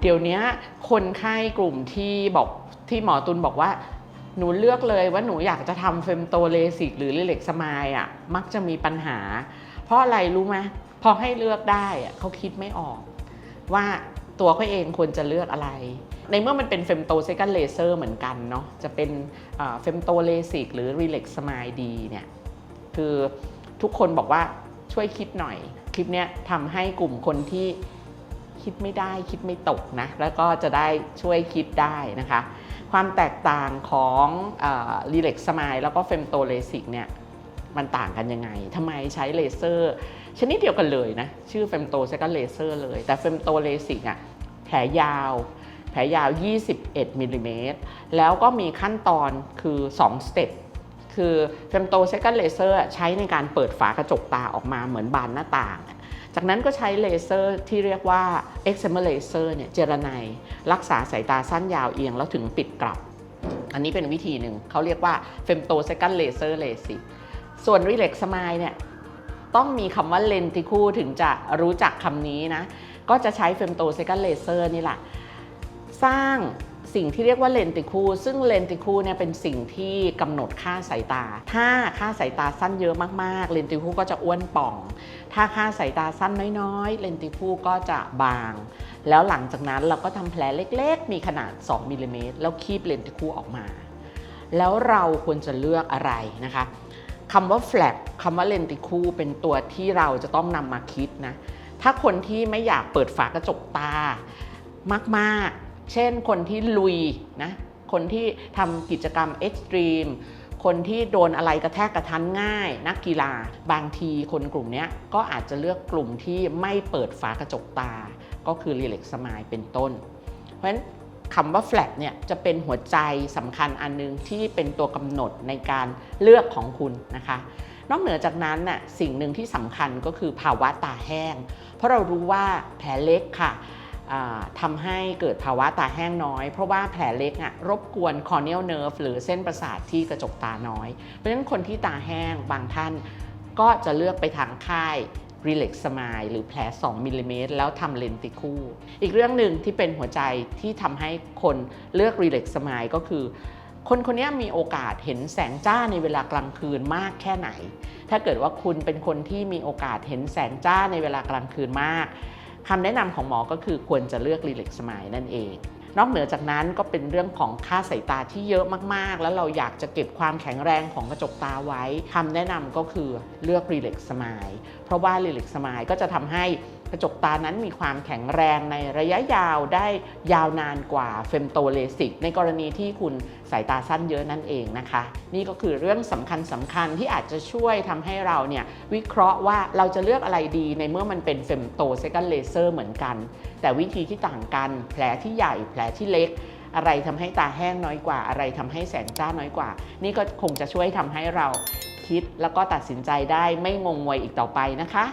เดี๋ยวนี้คนไข้กลุ่มที่บอกที่หมอตุลบอกว่าหนูเลือกเลยว่าหนูอยากจะทำเฟมโตเลสิกหรือลิเล็กสมายอะมักจะมีปัญหา เพราะอะไรรู้ไหมพอให้เลือกได้อะเขาคิดไม่ออก ว่าตัวเขาเองควรจะเลือกอะไร ในเมื่อมันเป็นเฟมโตเซกันเลเซอร์เหมือนกันเนาะจะเป็นเฟมโตเลสิกหรือรีเล็กสมายดีเนี่ยคือทุกคนบอกว่าช่วยคิดหน่อย คลิปเนี้ยทำให้กลุ่มคนที่ คิดไม่ได้คิดไม่ตกนะแล้วก็จะได้ช่วยคิดได้นะคะ ความแตกต่างของรีเล็กสมายแล้วก็เฟมโตเลสิกเนี่ยมันต่างกันยังไงทำไมใช้เลเซอร์ชนิดเดียวกันเลยนะ ชื่อเฟมโตเซกันเลเซอร์เลย แต่เฟมโตเลสิกอะแผลยาว แผลยาว 21มิลลิเมตรแล้วก็มีขั้นตอนคือ2สเต็ปคือเฟมโตเซกันเลเซอร์ใช้ในการเปิดฝากระจกตาออกมาเหมือนบานหน้าต่าง จากนั้นก็ใช้เลเซอร์ที่เรียกว่า e x c i m e r laser เนี่ยเจรไนรักษาสายตาสั้นยาวเอียงแล้วถึงปิดกลับ อันนี้เป็นวิธีหนึ่งเขาเรียกว่าเฟมโตเซกันเลเซอร์เลสิส่วนรีเล็กสมายเนี่ยต้องมีคำว่าเลนติคูถึงจะรู้จักคำนี้นะ ก็จะใช้เฟมโตเซกันเลเซอร์นี่แหละ สร้าง สิ่งที่เรียกว่าเลนติคูซึ่งเลนติคูเนี่ยเป็นสิ่งที่กำหนดค่าสายตา ถ้าค่าสายตาสั้นเยอะมากๆ เลนติคูก็จะอ้วนป่อง ถ้าค่าสายตาสั้นน้อยๆ เลนติคูก็จะบาง แล้วหลังจากนั้นเราก็ทำแผลเล็กๆ มีขนาด 2มิลลิเมตรแล้วคีบเลนติคูออกมา แล้วเราควรจะเลือกอะไรนะคะคำว่า flap คำว่าเลนติคูเป็นตัวที่เราจะต้องนำมาคิดนะถ้าคนที่ไม่อยากเปิดฝากระจกตามากๆ เช่นคนที่ลุยนะคนที่ทำกิจกรรมเอ็กซ์ตรีมคนที่โดนอะไรกระแทกกระทันง่าย นักกีฬา บางทีคนกลุ่มนี้ก็อาจจะเลือกกลุ่มที่ไม่เปิดฝากระจกตา ก็คือรีเล็กสมายเป็นต้น เพราะฉะนั้นคำว่า flat เนี่ยจะเป็นหัวใจสำคัญอันนึงที่เป็นตัวกำหนดในการเลือกของคุณนะคะ นอกเหนือจากนั้นน่ะสิ่งหนึ่งที่สำคัญก็คือภาวะตาแห้ง เพราะเรารู้ว่าแผลเล็กค่ะ อ่าทำให้เกิดภาวะตาแห้งน้อย เพราะว่าแผลเล็กอะรบกวน corneal nerve หรือเส้นประสาทที่กระจกตาน้อย เพราะฉะนั้นคนที่ตาแห้งบางท่านก็จะเลือกไปทางค่ายรีเล็กสมายหรือแผล 2มิลลิเมตรแล้วทำเลนติคู่ อีกเรื่องหนึ่งที่เป็นหัวใจที่ทำให้คนเลือกรีเล็กสมายก็คือ คนคนนี้มีโอกาสเห็นแสงจ้าในเวลากลางคืนมากแค่ไหน ถ้าเกิดว่าคุณเป็นคนที่มีโอกาสเห็นแสงจ้าในเวลากลางคืนมาก คำแนะนำของหมอก็คือควรจะเลือกรีเล็กสมายนั่นเอง นอกเหนือจากนั้นก็เป็นเรื่องของค่าสายตาที่เยอะมากๆ แล้วเราอยากจะเก็บความแข็งแรงของกระจกตาไว้คำแนะนำก็คือเลือกรีเล็กสมายเพราะว่ารีเล็กสมายก็จะทำให้ กระจกตานั้นมีความแข็งแรงในระยะยาวได้ยาวนานกว่าเฟมโตเลสิกในกรณีที่คุณสายตาสั้นเยอะนั่นเองนะคะ นี่ก็คือเรื่องสำคัญสำคัญที่อาจจะช่วยทำให้เราเนี่ยวิเคราะห์ว่าเราจะเลือกอะไรดีในเมื่อมันเป็นเฟมโตเซกันเลเซอร์เหมือนกัน แต่วิธีที่ต่างกัน แผลที่ใหญ่ แผลที่เล็กอะไรทำให้ตาแห้งน้อยกว่า อะไรทำให้แสงจ้าน้อยกว่า นี่ก็คงจะช่วยทำให้เราคิดแล้วก็ตัดสินใจได้ไม่งงงวยอีกต่อไปนะคะ